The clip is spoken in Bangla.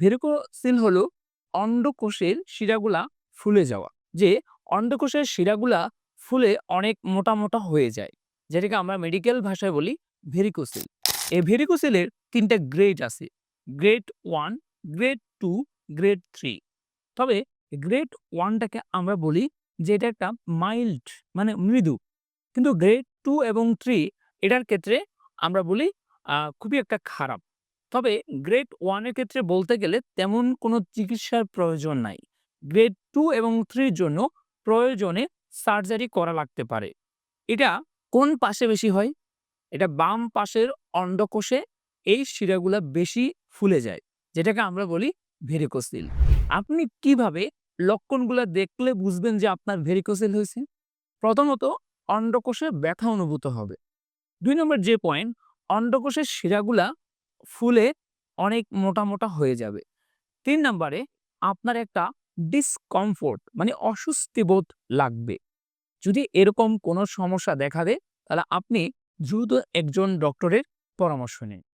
ভেরিকোসিল হলো অন্ডকোষের শিরাগুলা ফুলে যাওয়া, যে অন্ডকোষের শিরাগুলা ফুলে অনেক মোটা মোটা হয়ে যায়, যেটাকে আমরা মেডিকেল ভাষায় বলি ভেরিকোসিল। এই ভেরিকোসিলের তিনটা গ্রেড আছে grade one grade two grade three তবে গ্রেড ওয়ানটাকে আমরা বলি যে এটা একটা মাইল্ড মানে মৃদু। কিন্তু গ্রেড টু এবং থ্রি এটার ক্ষেত্রে আমরা বলি খুবই একটা খারাপ। তবে গ্রেড ওয়ানের ক্ষেত্রে বলতে গেলে তেমন কোনো চিকিৎসার প্রয়োজন নাই। গ্রেড টু এবং থ্রির জন্য প্রয়োজনে সার্জারি করা লাগতে পারে। এটা কোন পাশে বেশি হয়? এটা বাম পাশের অন্ডকোষে এই শিরাগুলা বেশি ফুলে যায়, যেটাকে আমরা বলি ভেরিকোসিল আপনি কীভাবে লক্ষণগুলো দেখলে বুঝবেন যে আপনার ভেরিকোসিল হয়েছে? প্রথমত, অন্ডকোষে ব্যথা অনুভূত হবে। দুই নম্বর যে পয়েন্ট অন্ডকোষের শিরাগুলা ফুলে অনেক মোটা মোটা হয়ে যাবে। তিন নম্বরে আপনার একটা ডিসকমফোর্ট মানে অস্বস্তি বোধ লাগবে। যদি এরকম কোনো সমস্যা দেখা দেয়, তাহলে আপনি দ্রুত একজন ডক্টরের পরামর্শ নিন।